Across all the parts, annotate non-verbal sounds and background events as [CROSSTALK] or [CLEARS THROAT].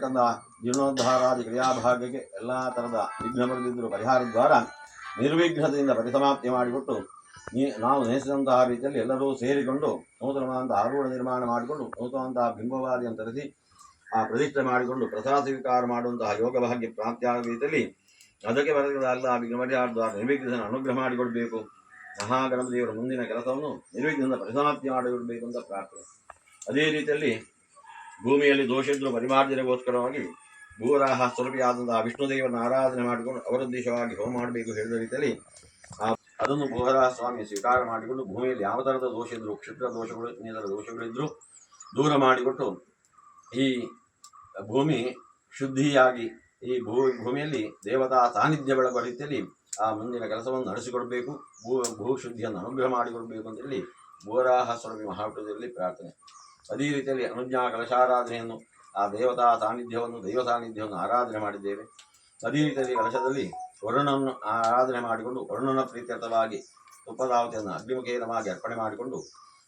ಆಗತಕ್ಕಂಥ ಜೀರ್ಣೋದ್ಧಾರಾದಿ ಕ್ರಿಯಾಭಾಗಕ್ಕೆ ಎಲ್ಲ ಥರದ ವಿಘ್ನ ಬರೆದಿದ್ದರೂ ಪರಿಹಾರ ದ್ವಾರ ನಿರ್ವಿಘ್ನತೆಯಿಂದ ಪರಿಸಮಾಪ್ತಿ ಮಾಡಿಕೊಟ್ಟು ನೀ ನಾವು ನೆನೆಸಿದಂತಹ ರೀತಿಯಲ್ಲಿ ಎಲ್ಲರೂ ಸೇರಿಕೊಂಡು ನೂತನವಾದಂತಹ ಆರೂಢ ನಿರ್ಮಾಣ ಮಾಡಿಕೊಂಡು ನೂತನವಂತಹ ಬಿಂಬವಾದಿಯನ್ನು ತರಿಸಿ ಆ ಪ್ರತಿಷ್ಠೆ ಮಾಡಿಕೊಂಡು ಪ್ರಸಾದ ಸ್ವೀಕಾರ ಮಾಡುವಂತಹ ಯೋಗ ಭಾಗ್ಯ ಪ್ರಾಪ್ತಿಯಾದ ರೀತಿಯಲ್ಲಿ ಅದಕ್ಕೆ ಬರಲಾಗದ ವಿಘ್ನಪರಿಹಾರ ದ್ವಾರ ನಿರ್ವಿಘ್ನ ಅನುಗ್ರಹ ಮಾಡಿಕೊಡಬೇಕು. ಮಹಾಗಣಪತಿಯವರ ಮುಂದಿನ ಕೆಲಸವನ್ನು ನಿರ್ವಿಘ್ನದಿಂದ ಪರಿಸಮಾಪ್ತಿ ಮಾಡಿಕೊಡಬೇಕು ಅಂತ ಪ್ರಾರ್ಥನೆ. ಅದೇ ರೀತಿಯಲ್ಲಿ ಭೂಮಿಯಲ್ಲಿ ದೋಷ ಇದ್ದರೂ ಪರಿಮಾರ್ಜನೆಗೋಸ್ಕರವಾಗಿ ಭೂರಾಹ ಸ್ವರೂಪಿಯಾದಂತಹ ವಿಷ್ಣುದೇವನ ಆರಾಧನೆ ಮಾಡಿಕೊಂಡು ಅವರ ದೇಶವಾಗಿ ಹೋಮ ಮಾಡಬೇಕು ಹೇಳಿದ ರೀತಿಯಲ್ಲಿ ಅದನ್ನು ಭೂರಾಹ ಸ್ವಾಮಿ ಸ್ವೀಕಾರ ಮಾಡಿಕೊಂಡು ಭೂಮಿಯಲ್ಲಿ ಯಾವ ಥರದ ದೋಷ ಇದ್ದರೂ ಕ್ಷುದ್ರ ದೋಷಗಳು, ಇನ್ನಿತರ ದೋಷಗಳಿದ್ದರೂ ದೂರ ಮಾಡಿಕೊಟ್ಟು ಈ ಭೂಮಿ ಶುದ್ಧಿಯಾಗಿ ಈ ಭೂ, ಭೂಮಿಯಲ್ಲಿ ದೇವತಾ ಸಾನ್ನಿಧ್ಯ ಬೆಳಗುವ ರೀತಿಯಲ್ಲಿ ಆ ಮುಂದಿನ ಕೆಲಸವನ್ನು ನಡೆಸಿಕೊಡಬೇಕು, ಭೂ ಭೂಶುದ್ಧಿಯನ್ನು ಅನುಗ್ರಹ ಮಾಡಿಕೊಡಬೇಕು ಅಂತೇಳಿ ಭೂರಾಹ ಸ್ವಾಮಿ ಮಹಾಪೀಠದಲ್ಲಿ ಪ್ರಾರ್ಥನೆ. ಅದೇ ರೀತಿಯಲ್ಲಿ ಅನುಜ್ಞಾ ಕಲಶಾರಾಧನೆಯನ್ನು ಆ ದೇವತಾ ಸಾನ್ನಿಧ್ಯವನ್ನು, ದೈವ ಸಾನ್ನಿಧ್ಯವನ್ನು ಆರಾಧನೆ ಮಾಡಿದ್ದೇವೆ. ಅದೇ ರೀತಿಯಲ್ಲಿ ಕಲಶದಲ್ಲಿ ವರುಣನನ್ನು ಆರಾಧನೆ ಮಾಡಿಕೊಂಡು ವರುಣನ ಪ್ರೀತ್ಯರ್ಥವಾಗಿ ತುಪ್ಪದಾವತಿಯನ್ನು ಅಗ್ನಿಮುಖೇನವಾಗಿ ಅರ್ಪಣೆ ಮಾಡಿಕೊಂಡು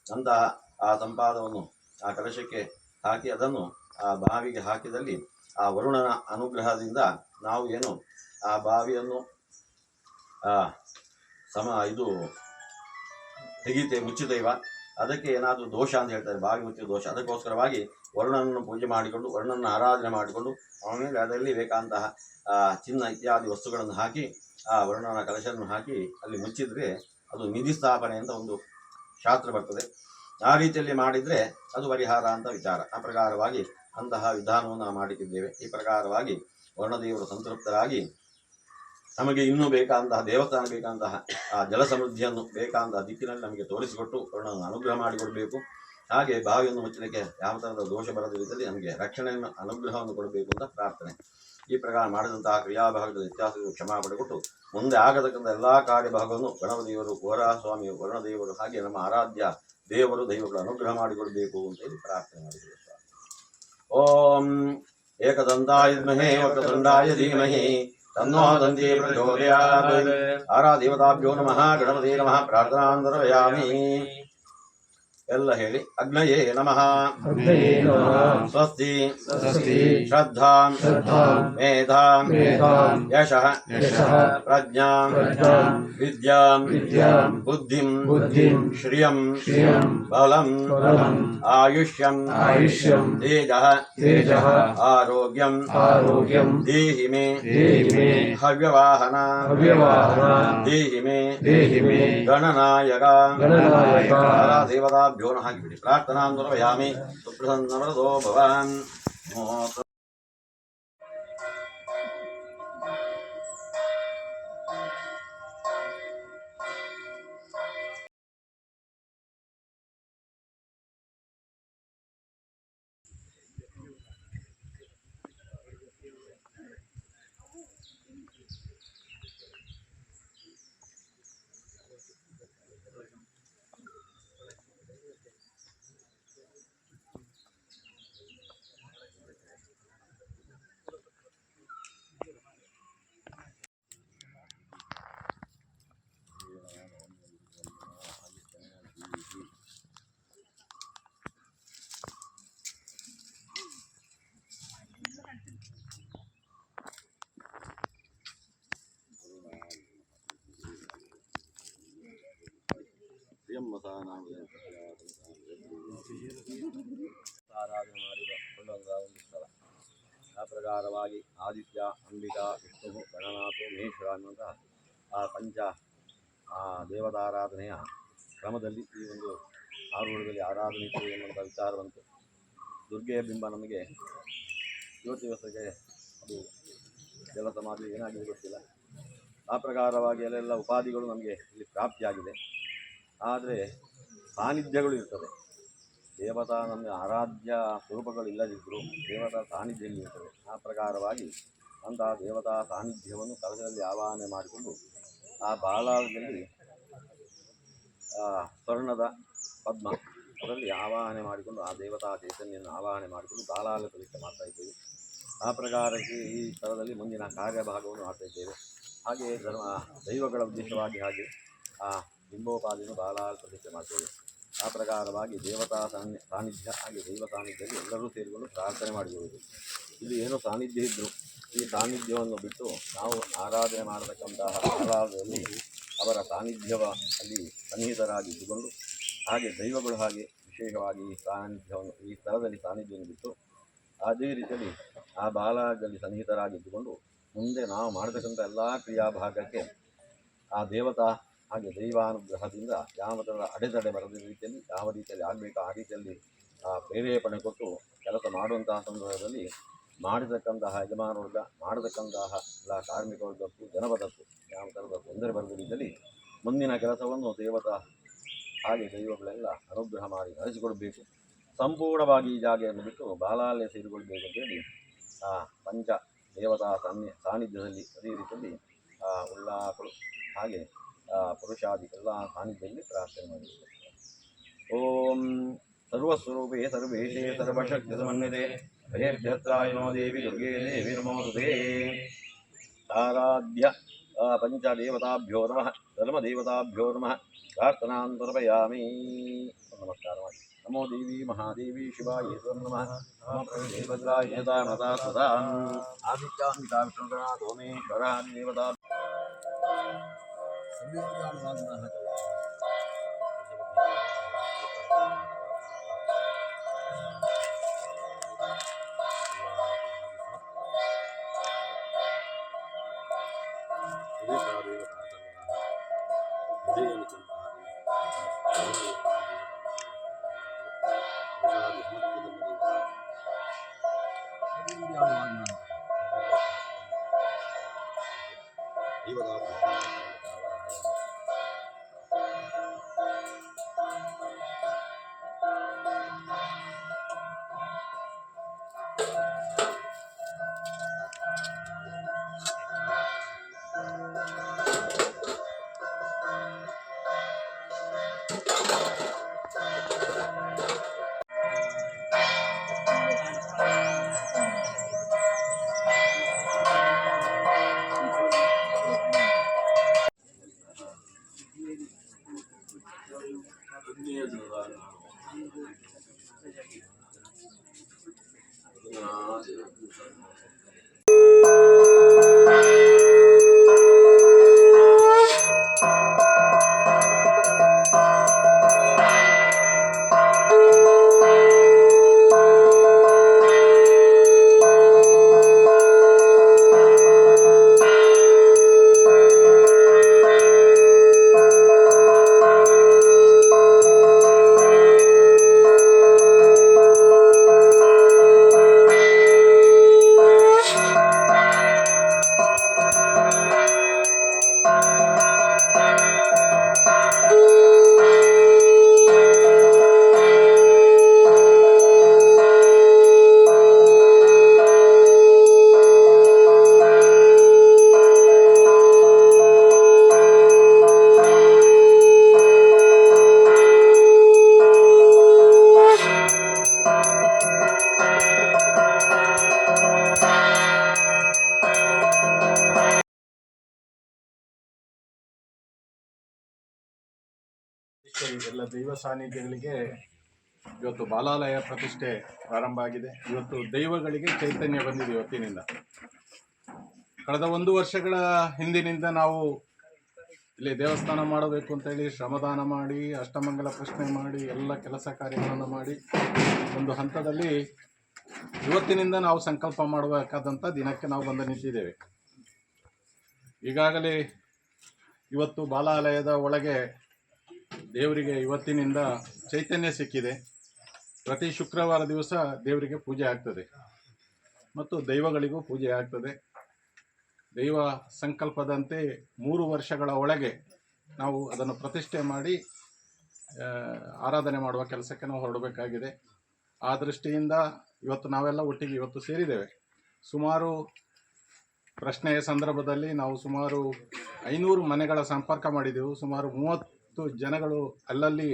ಅಂತಹ ಆ ಸಂಪಾದವನ್ನು ಆ ಕಲಶಕ್ಕೆ ಹಾಕಿ ಅದನ್ನು ಆ ಬಾವಿಗೆ ಹಾಕಿದಲ್ಲಿ ಆ ವರುಣನ ಅನುಗ್ರಹದಿಂದ ನಾವು ಏನು ಆ ಬಾವಿಯನ್ನು ಸಮ ಇದು ತೆಗೀತೆ ಮುಚ್ಚಿದೈವ ಅದಕ್ಕೆ ಏನಾದರೂ ದೋಷ ಅಂತ ಹೇಳ್ತಾರೆ ಮುಚ್ಚಿದ ದೋಷ. ಅದಕ್ಕೋಸ್ಕರವಾಗಿ ವರ್ಣನನ್ನು ಪೂಜೆ ಮಾಡಿಕೊಂಡು ವರ್ಣನ ಆರಾಧನೆ ಮಾಡಿಕೊಂಡು ಆಮೇಲೆ ಅದರಲ್ಲಿ ಬೇಕಾದಂತಹ ಚಿನ್ನ ಇತ್ಯಾದಿ ವಸ್ತುಗಳನ್ನು ಹಾಕಿ, ಆ, ವರ್ಣನ ಕಲಶವನ್ನು ಹಾಕಿ ಅಲ್ಲಿ ಮುಚ್ಚಿದರೆ ಅದು ನಿಧಿ ಸ್ಥಾಪನೆ ಅಂತ ಒಂದು ಶಾಸ್ತ್ರ ಬರ್ತದೆ. ಆ ರೀತಿಯಲ್ಲಿ ಮಾಡಿದರೆ ಅದು ಪರಿಹಾರ ಅಂತ ವಿಚಾರ. ಆ ಪ್ರಕಾರವಾಗಿ ಅಂತಹ ವಿಧಾನವನ್ನು ನಾವು ಮಾಡಿಟ್ಟಿದ್ದೇವೆ ಈ ಪ್ರಕಾರವಾಗಿ ವರ್ಣದೇವರು ಸಂತೃಪ್ತರಾಗಿ ನಮಗೆ ಇನ್ನೂ ಬೇಕಾದಂತಹ ದೇವಸ್ಥಾನ ಬೇಕಾದಂತಹ ಆ ಜಲ ಸಮೃದ್ಧಿಯನ್ನು ಬೇಕಾದಂತಹ ದಿಕ್ಕಿನಲ್ಲಿ ನಮಗೆ ತೋರಿಸಿಕೊಟ್ಟು ಅವರನ್ನು ಅನುಗ್ರಹ ಮಾಡಿಕೊಡಬೇಕು. ಹಾಗೆ ಬಾವಿಯನ್ನು ಮುಚ್ಚಲಿಕ್ಕೆ ಯಾವ ಥರದ ದೋಷ ಬರದ ರೀತಿಯಲ್ಲಿ ನಮಗೆ ರಕ್ಷಣೆಯನ್ನು, ಅನುಗ್ರಹವನ್ನು ಕೊಡಬೇಕು ಅಂತ ಪ್ರಾರ್ಥನೆ. ಈ ಪ್ರಕಾರ ಮಾಡಿದಂತಹ ಕ್ರಿಯಾಭಾಗದ ವ್ಯತ್ಯಾಸಗಳು ಕ್ಷಮಾ ಪಡೆಕೊಟ್ಟು ಮುಂದೆ ಆಗತಕ್ಕಂಥ ಎಲ್ಲಾ ಕಾರ್ಯಭಾಗವನ್ನು ಗಣಪದೇವರು ಸ್ವಾಮಿಯು ವರುಣದೇವರು ಹಾಗೆ ನಮ್ಮ ಆರಾಧ್ಯ ದೇವರು, ದೈವಗಳು ಅನುಗ್ರಹ ಮಾಡಿಕೊಡಬೇಕು ಅಂತ ಹೇಳಿ ಪ್ರಾರ್ಥನೆ ಮಾಡಿದರು ಓಂ ಏಕದಂತಾಯ ವಿದ್ಮಹೇ तन्नो दन्ते प्रचोदयात् आरादेवताभ्यो नमः गणपते नमः प्रार्थनां सर्वयामि ಎಲ್ಲ ಹೇಳಿ ಅಗ್ನಯೇ ನಮಃ ಅಗ್ನಯೇ ನಮಃ ಸ್ವಸ್ತಿ ಸ್ವಸ್ತಿ ಶ್ರದ್ಧಾಂ ಶ್ರದ್ಧಾಂ ಮೇಧಾಂ ಮೇಧಾಂ ಯಶಃ ಯಶಃ ಪ್ರಜ್ಞಾಂ ಪ್ರಜ್ಞಾಂ ವಿದ್ಯಾಂ ವಿದ್ಯಾಂ ಬುದ್ಧಿಂ ಬುದ್ಧಿಂ ಶ್ರಿಯಂ ಶ್ರಿಯಂ ಬಲಂ ಬಲಂ ಆಯುಷ್ಯಂ ಆಯುಷ್ಯಂ ತೇಜಃ ತೇಜಃ ಆರೋಗ್ಯಂ ಆರೋಗ್ಯಂ ದೇಹಿ ಮೇ ದೇಹಿ ಮೇ ಹವ್ಯವಾಹನ ಹವ್ಯವಾಹನ ದೇಹಿ ಮೇ ದೇಹಿ ಮೇ ಗಣನಾಯಕ ಗಣನಾಯಕ ದೇವತಾಭ್ಯೋ नः इति प्रार्थनां निर्वयामि सुप्रसन्नवरदो भवान् ಆರಾಧನೆ ಮಾಡಿದ ಒಂದು ಸ್ಥಳ ಆ ಪ್ರಕಾರವಾಗಿ ಆದಿತ್ಯ, ಅಂಬಿಕಾ, ವಿಷ್ಣು ಗಣನಾಥ ಮಹೇಶ್ವರ ಅನ್ನುವಂತಹ ಆ ಪಂಚ, ಆ ದೇವತಾರಾಧನೆಯ ಕ್ರಮದಲ್ಲಿ ಈ ಒಂದು ಆರೂಢದಲ್ಲಿ ಆರಾಧನೆ ಇತ್ತು ಎನ್ನುವಂಥ ವಿಚಾರ ಬಂತು. ದುರ್ಗೆಯ ಬಿಂಬ ನಮಗೆ ಇವತ್ತು ದಿವಸಕ್ಕೆ ಅದು ಜಲ ಸಮಾಧಿ ಏನಾಗಿದೆ ಗೊತ್ತಿಲ್ಲ. ಆ ಪ್ರಕಾರವಾಗಿ ಅಲ್ಲೆಲ್ಲ ಉಪಾಧಿಗಳು ನಮಗೆ ಇಲ್ಲಿ ಪ್ರಾಪ್ತಿಯಾಗಿದೆ. ಆದರೆ ಸಾನ್ನಿಧ್ಯಗಳು ಇರ್ತದೆ. ದೇವತಾ ನಮಗೆ ಆರಾಧ್ಯ ಸ್ವರೂಪಗಳು ಇಲ್ಲದಿದ್ದರೂ ದೇವತಾ ಸಾನ್ನಿಧ್ಯ ಇರ್ತದೆ. ಆ ಪ್ರಕಾರವಾಗಿ ಅಂತಹ ದೇವತಾ ಸಾನ್ನಿಧ್ಯವನ್ನು ಕಲಸದಲ್ಲಿ ಆವಾಹನೆ ಮಾಡಿಕೊಂಡು ಆ ಬಾಲಾಳದಲ್ಲಿ ಸ್ವರ್ಣದ ಪದ್ಮ ಅದರಲ್ಲಿ ಆವಾಹನೆ ಮಾಡಿಕೊಂಡು ಆ ದೇವತಾ ಚೈತನ್ಯವನ್ನು ಆವಾಹನೆ ಮಾಡಿಕೊಂಡು ಬಾಲಾಲ ಪ್ರತಿಷ್ಠೆ ಮಾಡ್ತಾ ಇದ್ದೇವೆ. ಆ ಪ್ರಕಾರಕ್ಕೆ ಈ ಸ್ಥಳದಲ್ಲಿ ಮುಂದಿನ ಕಾರ್ಯಭಾಗವನ್ನು ಮಾಡ್ತಾ ಇದ್ದೇವೆ. ಹಾಗೆಯೇ ಧರ್ಮ, ದೈವಗಳ ಉದ್ದೇಶವಾಗಿ ಹಾಗೆ ಆ ಬಿಂಬೋಪಾದಿಯನ್ನು ಬಹಳ ಪ್ರತಿಷ್ಠೆ ಮಾಡ್ತೇವೆ ಆ ಪ್ರಕಾರವಾಗಿ ದೇವತಾ ಸಾನ್ನಿ, ಸಾನ್ನಿಧ್ಯ ಹಾಗೆ ದೈವ ಸಾನ್ನಿಧ್ಯದಲ್ಲಿ ಎಲ್ಲರೂ ಸೇರಿಕೊಂಡು ಪ್ರಾರ್ಥನೆ ಮಾಡಿರುವುದು. ಇದು ಏನು ಸಾನ್ನಿಧ್ಯ ಇದ್ದರು ಈ ಸಾನ್ನಿಧ್ಯವನ್ನು ಬಿಟ್ಟು ನಾವು ಆರಾಧನೆ ಮಾಡತಕ್ಕಂತಹ ಆರಾಧನೆಯಲ್ಲಿ ಅವರ ಸಾನ್ನಿಧ್ಯವ ಅಲ್ಲಿ ಸನ್ನಿಹಿತರಾಗಿದ್ದುಕೊಂಡು ಹಾಗೆ ದೈವಗಳು ಹಾಗೆ ವಿಶೇಷವಾಗಿ ಈ ಸಾನ್ನಿಧ್ಯವನ್ನು, ಈ ಸ್ಥಳದಲ್ಲಿ ಸಾನ್ನಿಧ್ಯವನ್ನು ಬಿಟ್ಟು ಅದೇ ರೀತಿಯಲ್ಲಿ ಆ ಬಾಲದಲ್ಲಿ ಸನ್ನಿಹಿತರಾಗಿದ್ದುಕೊಂಡು ಮುಂದೆ ನಾವು ಮಾಡತಕ್ಕಂಥ ಎಲ್ಲ ಕ್ರಿಯಾಭಾಗಕ್ಕೆ ಆ ದೇವತಾ ಹಾಗೆ ದೈವಾನುಗ್ರಹದಿಂದ ಯಾವ ಅಡೆತಡೆ ಬರದ ರೀತಿಯಲ್ಲಿ ಯಾವ ರೀತಿಯಲ್ಲಿ ಆಗಬೇಕು ಆ ರೀತಿಯಲ್ಲಿ ಪ್ರೇರೇಪಣೆ ಕೊಟ್ಟು ಕೆಲಸ ಮಾಡುವಂತಹ ಸಂದರ್ಭದಲ್ಲಿ ಮಾಡಿರ್ತಕ್ಕಂತಹ ಯಜಮಾನ ವರ್ಗ ಮಾಡತಕ್ಕಂತಹ ಎಲ್ಲ ಕಾರ್ಮಿಕ ವರ್ಗಕ್ಕೂ ಜನಪದಕ್ಕೂ ಯಾವ ಥರದ ತೊಂದರೆ ಬರದ ರೀತಿಯಲ್ಲಿ ಮುಂದಿನ ಕೆಲಸವನ್ನು ದೇವತಾ ಹಾಗೆ ದೈವಗಳೆಲ್ಲ ಅನುಗ್ರಹ ಮಾಡಿ ನಡೆಸಿಕೊಡಬೇಕು. ಸಂಪೂರ್ಣವಾಗಿ ಈ ಜಾಗೆಯನ್ನು ಬಿಟ್ಟು ಬಾಲಾಲಯ ಸೇರಿಕೊಳ್ಬೇಕು ಅಂತೇಳಿ ಆ, ಪಂಚ ದೇವತಾ ಸಾನ್ನಿ ಸಾನ್ನಿಧ್ಯದಲ್ಲಿ ಅದೇ ರೀತಿಯಲ್ಲಿ ಉಳ್ಳಾಕಳು ಹಾಗೆ ಆ ಪುರುಷಾದಿ ಎಲ್ಲ ಸಾನ್ನಿಧ್ಯದಲ್ಲಿ ಪ್ರಾರ್ಥನೆ ಮಾಡಬೇಕು ಓಂ ಸರ್ವಸ್ವರೂಪೇ ಸರ್ವೇಶೇ ಸರ್ವಶಕ್ತಿ ಸಮನ್ವಿತೆ ಭಯಭ್ಯತ್ರಾಯನೋ ದೇವಿ ದುರ್ಗೆ ದೇವಿ ನಮೋಸ್ತುತೆ ಆರಾಧ್ಯ ಆ, ಪಂಚದೇವತಾಭ್ಯೋ ನಮಃ ಧರ್ಮದೇವತಾಭ್ಯೋ ನಮಃ ಪ್ರಾರ್ಥನಾಂತರ್ಪಯಾಮಿ ನಮಸ್ಕಾರ ಮಾಡಿ ನಮೋ ದೇವಿ ಮಹಾದೇವಿ ಶಿವಾಯ ನಮಃ ನಮೋ ಪ್ರಭುದೇ ಭದ್ರಾಯ ಮತಾ ಸದಾ ಆದಿತ್ಯಾಂಬಿಕಾ ವಿಷ್ಣುಗಣಾಥೋ ಮೇ ವರಹ ದೇವತಾ ಎಲ್ಲ ದೈವ ಸಾನ್ನಿಧ್ಯಗಳಿಗೆ ಇವತ್ತು ಬಾಲಾಲಯ ಪ್ರತಿಷ್ಠೆ ಪ್ರಾರಂಭ ಆಗಿದೆ. ಇವತ್ತು ದೈವಗಳಿಗೆ ಚೈತನ್ಯ ಬಂದಿದೆ ಇವತ್ತಿನಿಂದ. ಕಳೆದ ಒಂದು ವರ್ಷಗಳ ಹಿಂದಿನಿಂದ ನಾವು ಇಲ್ಲಿ ದೇವಸ್ಥಾನ ಮಾಡಬೇಕು ಅಂತೇಳಿ ಶ್ರಮದಾನ ಮಾಡಿ, ಅಷ್ಟಮಂಗಲ ಪ್ರಶ್ನೆ ಮಾಡಿ, ಎಲ್ಲ ಕೆಲಸ ಕಾರ್ಯಗಳನ್ನು ಮಾಡಿ ಒಂದು ಹಂತದಲ್ಲಿ ಇವತ್ತಿನಿಂದ ನಾವು ಸಂಕಲ್ಪ ಮಾಡಬೇಕಾದಂಥ ದಿನಕ್ಕೆ ನಾವು ಬಂದು ನಿಂತಿದ್ದೇವೆ. ಈಗಾಗಲೇ ಇವತ್ತು ಬಾಲಾಲಯದ ಒಳಗೆ ದೇವರಿಗೆ ಇವತ್ತಿನಿಂದ ಚೈತನ್ಯ ಸಿಕ್ಕಿದೆ. ಪ್ರತಿ ಶುಕ್ರವಾರ ದಿವಸ ದೇವರಿಗೆ ಪೂಜೆ ಆಗ್ತದೆ. ಮತ್ತು ದೈವಗಳಿಗೂ ಪೂಜೆ ಆಗ್ತದೆ. ದೈವ ಸಂಕಲ್ಪದಂತೆ ಮೂರು ವರ್ಷಗಳ ಒಳಗೆ ನಾವು ಅದನ್ನು ಪ್ರತಿಷ್ಠೆ ಮಾಡಿ ಆರಾಧನೆ ಮಾಡುವ ಕೆಲಸಕ್ಕೆ ನಾವು ಹೊರಡಬೇಕಾಗಿದೆ. ಆ ದೃಷ್ಟಿಯಿಂದ ಇವತ್ತು ನಾವೆಲ್ಲ ಒಟ್ಟಿಗೆ ಇವತ್ತು ಸೇರಿದ್ದೇವೆ. ಸುಮಾರು ಪ್ರಶ್ನೆಯ ಸಂದರ್ಭದಲ್ಲಿ ನಾವು ಸುಮಾರು ಐನೂರು ಮನೆಗಳ ಸಂಪರ್ಕ ಮಾಡಿದೆವು. ಸುಮಾರು ಮೂವತ್ತು ಜನಗಳು ಅಲ್ಲಲ್ಲಿ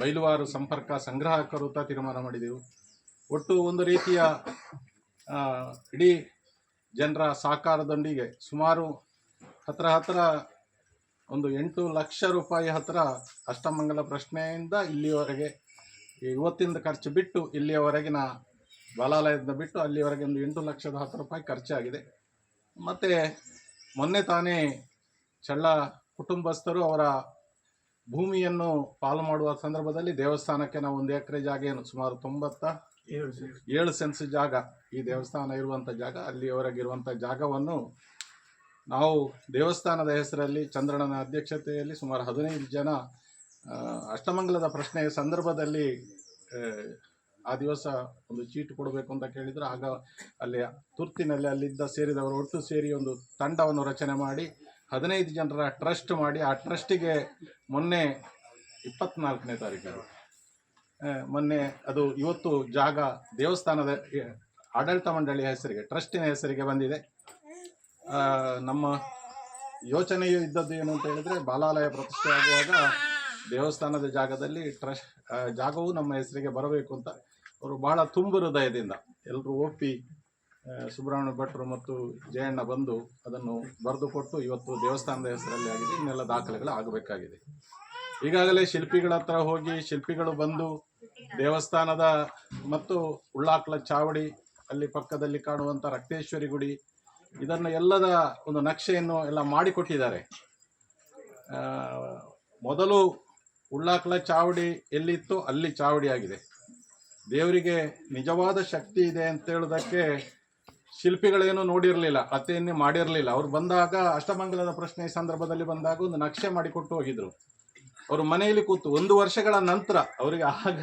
ಬೈಲುವಾರು ಸಂಪರ್ಕ ಸಂಗ್ರಾಹಕರು ಅಂತ ತೀರ್ಮಾನ ಮಾಡಿದೆವು. ಒಟ್ಟು ಒಂದು ರೀತಿಯ ಇಡೀ ಜನರ ಸಹಕಾರದೊಂದಿಗೆ ಸುಮಾರು ಹತ್ರ ಹತ್ರ ಒಂದು ಎಂಟು ಲಕ್ಷ ರೂಪಾಯಿ ಹತ್ರ ಅಷ್ಟಮಂಗಲ ಪ್ರಶ್ನೆಯಿಂದ ಇಲ್ಲಿಯವರೆಗೆ ಇವತ್ತಿಂದ ಖರ್ಚು ಬಿಟ್ಟು ಇಲ್ಲಿಯವರೆಗಿನ ಬಾಲಾಲಯದಿಂದ ಬಿಟ್ಟು ಅಲ್ಲಿಯವರೆಗೆ ಒಂದು ಎಂಟು ಲಕ್ಷದ ಹತ್ತು ರೂಪಾಯಿ ಖರ್ಚಾಗಿದೆ. ಮತ್ತು ಮೊನ್ನೆ ತಾನೇ ಚಳ್ಳ ಕುಟುಂಬಸ್ಥರು ಅವರ ಭೂಮಿಯನ್ನು ಪಾಲು ಮಾಡುವ ಸಂದರ್ಭದಲ್ಲಿ ದೇವಸ್ಥಾನಕ್ಕೆ ನಾವು ಒಂದು ಎಕರೆ ಜಾಗ ಏನು ಸುಮಾರು ತೊಂಬತ್ತ ಏಳು ಸೆನ್ಸ್ ಜಾಗ. ಈ ದೇವಸ್ಥಾನ ಇರುವಂಥ ಜಾಗ ಅಲ್ಲಿಯವರೆಗಿರುವಂಥ ಜಾಗವನ್ನು ನಾವು ದೇವಸ್ಥಾನದ ಹೆಸರಲ್ಲಿ ಚಂದ್ರಣ್ಣನ ಅಧ್ಯಕ್ಷತೆಯಲ್ಲಿ ಸುಮಾರು ಹದಿನೈದು ಜನ ಅಷ್ಟಮಂಗಲದ ಪ್ರಶ್ನೆಯ ಸಂದರ್ಭದಲ್ಲಿ ಆ, ಆ ದಿವಸ ಒಂದು ಚೀಟು ಕೊಡಬೇಕು ಅಂತ ಕೇಳಿದ್ರು. ಆಗ ಅಲ್ಲಿ ತುರ್ತಿನಲ್ಲಿ ಅಲ್ಲಿದ್ದ ಸೇರಿದವರು ಒಟ್ಟು ಸೇರಿ ಒಂದು ತಂಡವನ್ನು ರಚನೆ ಮಾಡಿ ಹದಿನೈದು ಜನರ ಟ್ರಸ್ಟ್ ಮಾಡಿ, ಆ ಟ್ರಸ್ಟಿಗೆ ಮೊನ್ನೆ ಇಪ್ಪತ್ನಾಲ್ಕನೇ ತಾರೀಕು ಮೊನ್ನೆ ಅದು ಇವತ್ತು ಜಾಗ ದೇವಸ್ಥಾನದ ಆಡಳಿತ ಮಂಡಳಿಯ ಹೆಸರಿಗೆ ಟ್ರಸ್ಟಿನ ಹೆಸರಿಗೆ ಬಂದಿದೆ. ನಮ್ಮ ಯೋಚನೆಯು ಇದ್ದದ್ದು ಏನು ಅಂತ ಹೇಳಿದ್ರೆ, ಬಾಲಾಲಯ ಪ್ರತಿಷ್ಠೆ ಆಗುವಾಗ ದೇವಸ್ಥಾನದ ಜಾಗದಲ್ಲಿ ಟ್ರಸ್ಟ್ ಜಾಗವು ನಮ್ಮ ಹೆಸರಿಗೆ ಬರಬೇಕು ಅಂತ. ಅವರು ಬಹಳ ತುಂಬು ಹೃದಯದಿಂದ ಎಲ್ಲರೂ ಒಪ್ಪಿ ಸುಬ್ರಹ್ಮಣ್ಯ ಭಟ್ರು ಮತ್ತು ಜಯಣ್ಣ ಬಂದು ಅದನ್ನು ಬರೆದು ಕೊಟ್ಟು ಇವತ್ತು ದೇವಸ್ಥಾನದ ಹೆಸರಲ್ಲಿ ಆಗಿದೆ, ಇನ್ನೆಲ್ಲ ದಾಖಲೆಗಳು ಆಗಬೇಕಾಗಿದೆ. ಈಗಾಗಲೇ ಶಿಲ್ಪಿಗಳ ಹತ್ರ ಹೋಗಿ ಶಿಲ್ಪಿಗಳು ಬಂದು ದೇವಸ್ಥಾನದ ಮತ್ತು ಉಳ್ಳಾಕ್ಲ ಚಾವಡಿ ಅಲ್ಲಿ ಪಕ್ಕದಲ್ಲಿ ಕಾಣುವಂಥ ರಕ್ತೇಶ್ವರಿ ಗುಡಿ, ಇದನ್ನು ಎಲ್ಲದ ಒಂದು ನಕ್ಷೆಯನ್ನು ಎಲ್ಲ ಮಾಡಿಕೊಟ್ಟಿದ್ದಾರೆ. ಮೊದಲು ಉಳ್ಳಾಕ್ಲ ಚಾವಡಿ ಎಲ್ಲಿತ್ತು ಅಲ್ಲಿ ಚಾವಡಿ ಆಗಿದೆ. ದೇವರಿಗೆ ನಿಜವಾದ ಶಕ್ತಿ ಇದೆ ಅಂತ ಹೇಳೋದಕ್ಕೆ ಶಿಲ್ಪಿಗಳೇನು ನೋಡಿರಲಿಲ್ಲ ಅತೆಯನ್ನೇ ಮಾಡಿರಲಿಲ್ಲ. ಅವ್ರು ಬಂದಾಗ ಅಷ್ಟಮಂಗಲದ ಪ್ರಶ್ನೆ ಸಂದರ್ಭದಲ್ಲಿ ಬಂದಾಗ ಒಂದು ನಕ್ಷೆ ಮಾಡಿಕೊಟ್ಟು ಹೋಗಿದ್ರು. ಅವರು ಮನೆಯಲ್ಲಿ ಕೂತು ಒಂದು ವರ್ಷಗಳ ನಂತರ ಅವರಿಗೆ ಆಗ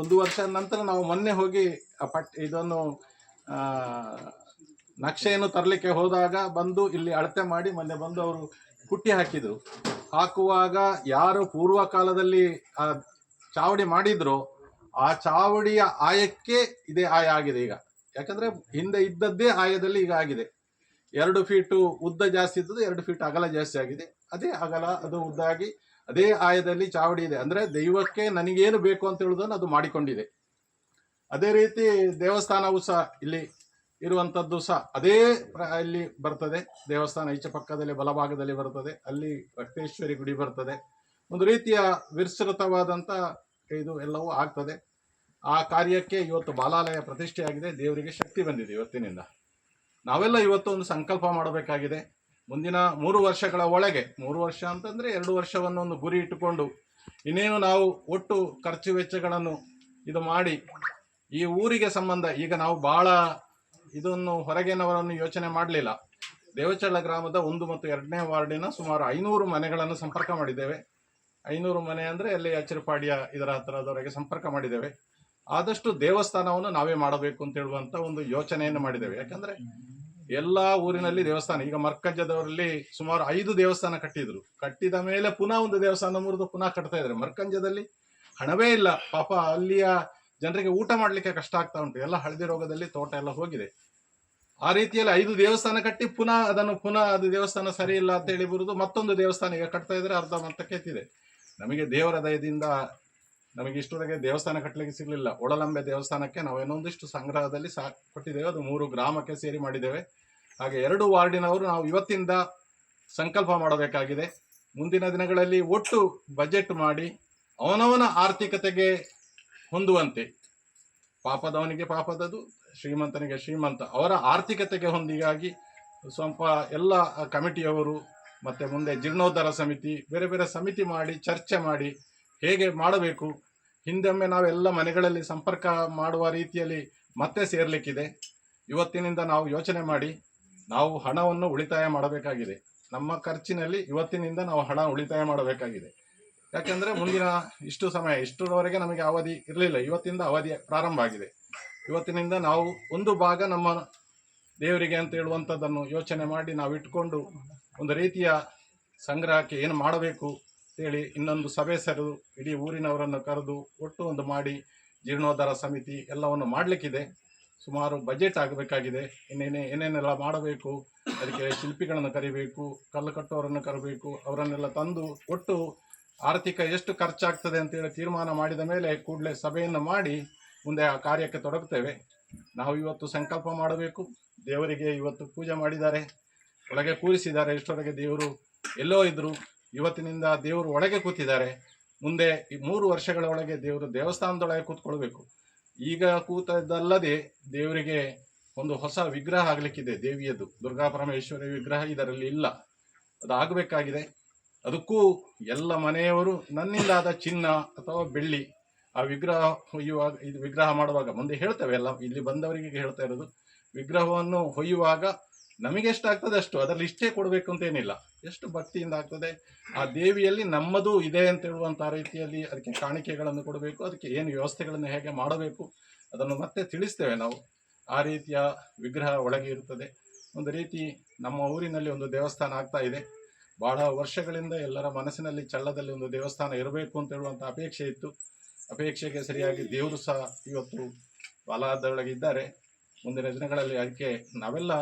ಒಂದು ವರ್ಷದ ನಂತರ ನಾವು ಮೊನ್ನೆ ಹೋಗಿ ಆ ಪಟ್ ಇದನ್ನು ನಕ್ಷೆಯನ್ನು ತರಲಿಕ್ಕೆ ಹೋದಾಗ ಬಂದು ಇಲ್ಲಿ ಅಳತೆ ಮಾಡಿ ಮೊನ್ನೆ ಬಂದು ಅವರು ಕುಟ್ಟಿ ಹಾಕಿದ್ರು. ಹಾಕುವಾಗ ಯಾರು ಪೂರ್ವ ಕಾಲದಲ್ಲಿ ಆ ಚಾವಡಿ ಮಾಡಿದ್ರು ಆ ಚಾವಡಿಯ ಆಯಕ್ಕೆ ಇದೇ ಆಯ ಆಗಿದೆ ಈಗ. ಯಾಕಂದ್ರೆ ಹಿಂದೆ ಇದ್ದದ್ದೇ ಆಯದಲ್ಲಿ ಈಗ ಆಗಿದೆ. ಎರಡು ಫೀಟು ಉದ್ದ ಜಾಸ್ತಿ ಇದ್ದದ್ದು, ಎರಡು ಫೀಟ್ ಅಗಲ ಜಾಸ್ತಿ ಆಗಿದೆ. ಅದೇ ಅಗಲ, ಅದು ಉದ್ದ ಆಗಿ ಅದೇ ಆಯದಲ್ಲಿ ಚಾವಡಿ ಇದೆ. ಅಂದ್ರೆ ದೈವಕ್ಕೆ ನನಗೇನು ಬೇಕು ಅಂತ ಹೇಳುವುದನ್ನು ಅದು ಮಾಡಿಕೊಂಡಿದೆ. ಅದೇ ರೀತಿ ದೇವಸ್ಥಾನವು ಸಹ ಇಲ್ಲಿ ಇರುವಂತದ್ದು ಸಹ ಅದೇ ಇಲ್ಲಿ ಬರ್ತದೆ. ದೇವಸ್ಥಾನ ಈಚೆ ಪಕ್ಕದಲ್ಲಿ ಬಲಭಾಗದಲ್ಲಿ ಬರ್ತದೆ. ಅಲ್ಲಿ ರಕ್ತೇಶ್ವರಿ ಗುಡಿ ಬರ್ತದೆ. ಒಂದು ರೀತಿಯ ವಿಸ್ತೃತವಾದಂತ ಇದು ಎಲ್ಲವೂ ಆಗ್ತದೆ. ಆ ಕಾರ್ಯಕ್ಕೆ ಇವತ್ತು ಬಾಲಾಲಯ ಪ್ರತಿಷ್ಠೆಯಾಗಿದೆ, ದೇವರಿಗೆ ಶಕ್ತಿ ಬಂದಿದೆ ಇವತ್ತಿನಿಂದ. ನಾವೆಲ್ಲ ಇವತ್ತು ಒಂದು ಸಂಕಲ್ಪ ಮಾಡಬೇಕಾಗಿದೆ. ಮುಂದಿನ ಮೂರು ವರ್ಷಗಳ ಒಳಗೆ, ಮೂರು ವರ್ಷ ಅಂತಂದ್ರೆ ಎರಡು ವರ್ಷವನ್ನು ಒಂದು ಗುರಿ ಇಟ್ಟುಕೊಂಡು ಇನ್ನೇನು ನಾವು ಒಟ್ಟು ಖರ್ಚು ವೆಚ್ಚಗಳನ್ನು ಇದು ಮಾಡಿ ಈ ಊರಿಗೆ ಸಂಬಂಧ, ಈಗ ನಾವು ಬಹಳ ಇದನ್ನು ಹೊರಗಿನವರನ್ನು ಯೋಚನೆ ಮಾಡಲಿಲ್ಲ. ದೇವಚಳ್ಳ ಗ್ರಾಮದ ಒಂದು ಮತ್ತು ಎರಡನೇ ವಾರ್ಡಿನ ಸುಮಾರು ಐನೂರು ಮನೆಗಳನ್ನು ಸಂಪರ್ಕ ಮಾಡಿದ್ದೇವೆ. ಐನೂರು ಮನೆ ಅಂದ್ರೆ ಅಲ್ಲಿ ಅಚ್ಚರಿಪಾಡಿಯ ಇದರ ಹತ್ರದವರೆಗೆ ಸಂಪರ್ಕ ಮಾಡಿದ್ದೇವೆ. ಆದಷ್ಟು ದೇವಸ್ಥಾನವನ್ನು ನಾವೇ ಮಾಡಬೇಕು ಅಂತ ಹೇಳುವಂತ ಒಂದು ಯೋಚನೆಯನ್ನು ಮಾಡಿದ್ದೇವೆ. ಯಾಕಂದ್ರೆ ಎಲ್ಲಾ ಊರಿನಲ್ಲಿ ದೇವಸ್ಥಾನ, ಈಗ ಮರ್ಕಂಜದವರಲ್ಲಿ ಸುಮಾರು ಐದು ದೇವಸ್ಥಾನ ಕಟ್ಟಿದ್ರು. ಕಟ್ಟಿದ ಮೇಲೆ ಪುನಃ ಒಂದು ದೇವಸ್ಥಾನ ಮುರಿದು ಪುನಃ ಕಟ್ತಾ ಇದ್ದಾರೆ. ಮರ್ಕಂಜದಲ್ಲಿ ಹಣವೇ ಇಲ್ಲ. ಪಾಪ ಅಲ್ಲಿಯ ಜನರಿಗೆ ಊಟ ಮಾಡ್ಲಿಕ್ಕೆ ಕಷ್ಟ ಆಗ್ತಾ ಉಂಟು. ಎಲ್ಲ ಹಳದಿ ರೋಗದಲ್ಲಿ ತೋಟ ಎಲ್ಲ ಹೋಗಿದೆ. ಆ ರೀತಿಯಲ್ಲಿ ಐದು ದೇವಸ್ಥಾನ ಕಟ್ಟಿ ಪುನಃ ಅದನ್ನು ಪುನಃ ಅದು ದೇವಸ್ಥಾನ ಸರಿ ಇಲ್ಲ ಅಂತ ಹೇಳಿ ಬರುದು ಮತ್ತೊಂದು ದೇವಸ್ಥಾನ ಈಗ ಕಟ್ತಾ ಇದ್ರೆ ಅರ್ಧ ಮಟ್ಟಕ್ಕೆ ಎತ್ತಿದೆ. ನಮಗೆ ದೇವರ ದಯದಿಂದ ನಮಗೆ ಇಷ್ಟವರೆಗೆ ದೇವಸ್ಥಾನ ಕಟ್ಟಲಿಕ್ಕೆ ಸಿಗಲಿಲ್ಲ. ಒಳಲಂಬೆ ದೇವಸ್ಥಾನಕ್ಕೆ ನಾವು ಇನ್ನೊಂದಿಷ್ಟು ಸಂಗ್ರಹದಲ್ಲಿ ಸಾ ಕೊಟ್ಟಿದ್ದೇವೆ. ಅದು ಮೂರು ಗ್ರಾಮಕ್ಕೆ ಸೇರಿ ಮಾಡಿದ್ದೇವೆ. ಹಾಗೆ ಎರಡು ವಾರ್ಡಿನವರು ನಾವು ಇವತ್ತಿಂದ ಸಂಕಲ್ಪ ಮಾಡಬೇಕಾಗಿದೆ. ಮುಂದಿನ ದಿನಗಳಲ್ಲಿ ಒಟ್ಟು ಬಜೆಟ್ ಮಾಡಿ ಅವನವನ ಆರ್ಥಿಕತೆಗೆ ಹೊಂದುವಂತೆ. ಪಾಪದವನಿಗೆ ಪಾಪದದು, ಶ್ರೀಮಂತನಿಗೆ ಶ್ರೀಮಂತ. ಅವರ ಆರ್ಥಿಕತೆಗೆ ಹೊಂದಿಗಾಗಿ ಸ್ವಲ್ಪ ಎಲ್ಲ ಕಮಿಟಿಯವರು ಮತ್ತು ಮುಂದೆ ಜೀರ್ಣೋದ್ಧಾರ ಸಮಿತಿ, ಬೇರೆ ಬೇರೆ ಸಮಿತಿ ಮಾಡಿ, ಚರ್ಚೆ ಮಾಡಿ ಹೇಗೆ ಮಾಡಬೇಕು ಹಿಂದೊಮ್ಮೆ ನಾವೆಲ್ಲ ಮನೆಗಳಲ್ಲಿ ಸಂಪರ್ಕ ಮಾಡುವ ರೀತಿಯಲ್ಲಿ ಮತ್ತೆ ಸೇರ್ಲಿಕ್ಕಿದೆ. ಇವತ್ತಿನಿಂದ ನಾವು ಯೋಚನೆ ಮಾಡಿ, ನಾವು ಹಣವನ್ನು ಉಳಿತಾಯ ಮಾಡಬೇಕಾಗಿದೆ. ನಮ್ಮ ಖರ್ಚಿನಲ್ಲಿ ಇವತ್ತಿನಿಂದ ನಾವು ಹಣ ಉಳಿತಾಯ ಮಾಡಬೇಕಾಗಿದೆ. ಯಾಕೆಂದ್ರೆ ಮುಂದಿನ ಇಷ್ಟು ಸಮಯ, ಇಷ್ಟರವರೆಗೆ ನಮಗೆ ಅವಧಿ ಇರಲಿಲ್ಲ. ಇವತ್ತಿಂದ ಅವಧಿ ಪ್ರಾರಂಭ ಆಗಿದೆ. ಇವತ್ತಿನಿಂದ ನಾವು ಒಂದು ಭಾಗ ನಮ್ಮ ದೇವರಿಗೆ ಅಂತ ಹೇಳುವಂಥದ್ದನ್ನು ಯೋಚನೆ ಮಾಡಿ ನಾವು ಇಟ್ಕೊಂಡು ಒಂದು ರೀತಿಯ ಸಂಗ್ರಹಕ್ಕೆ ಏನು ಮಾಡಬೇಕು ಹೇಳಿ ಇನ್ನೊಂದು ಸಭೆ ಸೆರೆದು ಇಡೀ ಊರಿನವರನ್ನು ಕರೆದು ಒಟ್ಟು ಒಂದು ಮಾಡಿ ಜೀರ್ಣೋದ್ಧಾರ ಸಮಿತಿ ಎಲ್ಲವನ್ನು ಮಾಡಲಿಕ್ಕಿದೆ. ಸುಮಾರು ಬಜೆಟ್ ಆಗಬೇಕಾಗಿದೆ. ಇನ್ನೇನೇ ಏನೇನೆಲ್ಲ ಮಾಡಬೇಕು, ಅದಕ್ಕೆ ಶಿಲ್ಪಿಗಳನ್ನು ಕರಿಬೇಕು, ಕಲ್ಲು ಕಟ್ಟೋರನ್ನು ಕರಬೇಕು, ಅವರನ್ನೆಲ್ಲ ತಂದು ಒಟ್ಟು ಆರ್ಥಿಕ ಎಷ್ಟು ಖರ್ಚಾಗ್ತದೆ ಅಂತೇಳಿ ತೀರ್ಮಾನ ಮಾಡಿದ ಮೇಲೆ ಕೂಡಲೇ ಸಭೆಯನ್ನು ಮಾಡಿ ಮುಂದೆ ಆ ಕಾರ್ಯಕ್ಕೆ ತೊಡಗುತ್ತೇವೆ ನಾವು ಇವತ್ತು ಸಂಕಲ್ಪ ಮಾಡಬೇಕು. ದೇವರಿಗೆ ಇವತ್ತು ಪೂಜೆ ಮಾಡಿದ್ದಾರೆ. ಒಳಗೆ ಕೂರಿಸಿದ್ದಾರೆ. ಇಷ್ಟೊಳಗೆ ದೇವರು ಎಲ್ಲೋ ಇದ್ರು ಇವತ್ತಿನಿಂದ ದೇವರು ಒಳಗೆ ಕೂತಿದ್ದಾರೆ. ಮುಂದೆ ಈ ಮೂರು ವರ್ಷಗಳ ಒಳಗೆ ದೇವರು ದೇವಸ್ಥಾನದೊಳಗೆ ಕೂತ್ಕೊಳ್ಬೇಕು. ಈಗ ಕೂತದ್ದಲ್ಲದೆ ದೇವರಿಗೆ ಒಂದು ಹೊಸ ವಿಗ್ರಹ ಆಗಲಿಕ್ಕಿದೆ, ದೇವಿಯದ್ದು. ದುರ್ಗಾ ಪರಮೇಶ್ವರಿ ವಿಗ್ರಹ ಇದರಲ್ಲಿ ಇಲ್ಲ. ಅದು ಆಗಬೇಕಾಗಿದೆ. ಅದಕ್ಕೂ ಎಲ್ಲ ಮನೆಯವರು ನನ್ನಿಂದಾದ ಚಿನ್ನ ಅಥವಾ ಬೆಳ್ಳಿ ಆ ವಿಗ್ರಹ ಹೊಯ್ಯುವಾಗ ಇದು ವಿಗ್ರಹ ಮಾಡುವಾಗ, ಮುಂದೆ ಹೇಳ್ತೇವೆ ಎಲ್ಲ, ಇಲ್ಲಿ ಬಂದವರಿಗೆ ಹೇಳ್ತಾ ಇರೋದು, ವಿಗ್ರಹವನ್ನು ಹೊಯ್ಯುವಾಗ ನಮಗೆ ಎಷ್ಟು ಆಗ್ತದೆ ಅಷ್ಟು ಅದರಲ್ಲಿ ಇಷ್ಟೇ ಕೊಡಬೇಕು ಅಂತ ಏನಿಲ್ಲ. ಎಷ್ಟು ಭಕ್ತಿಯಿಂದ ಆಗ್ತದೆ? ಆ ದೇವಿಯಲ್ಲಿ ನಮ್ಮದು ಇದೆ ಅಂತ ಹೇಳುವಂಥ ರೀತಿಯಲ್ಲಿ ಅದಕ್ಕೆ ಕಾಣಿಕೆಗಳನ್ನು ಕೊಡಬೇಕು, ಅದಕ್ಕೆ ಏನು ವ್ಯವಸ್ಥೆಗಳನ್ನು ಹೇಗೆ ಮಾಡಬೇಕು ಅದನ್ನು ಮತ್ತೆ ತಿಳಿಸ್ತೇವೆ ನಾವು. ಆ ರೀತಿಯ ವಿಗ್ರಹ ಒಳಗೆ ಇರುತ್ತದೆ ಒಂದು ರೀತಿ ನಮ್ಮ ಊರಿನಲ್ಲಿ ಒಂದು ದೇವಸ್ಥಾನ ಆಗ್ತಾ ಇದೆ. ಬಹಳ ವರ್ಷಗಳಿಂದ ಎಲ್ಲರ ಮನಸ್ಸಿನಲ್ಲಿ ಚಳ್ಳದಲ್ಲಿ ಒಂದು ದೇವಸ್ಥಾನ ಇರಬೇಕು ಅಂತ ಹೇಳುವಂಥ ಅಪೇಕ್ಷೆ ಇತ್ತು. ಅಪೇಕ್ಷೆಗೆ ಸರಿಯಾಗಿ ದೇವರು ಸಹ ಇವತ್ತು ಬಾಲಾದೊಳಗೆ ಇದ್ದಾರೆ ಮುಂದಿನ ದಿನಗಳಲ್ಲಿ ಅದಕ್ಕೆ ನಾವೆಲ್ಲ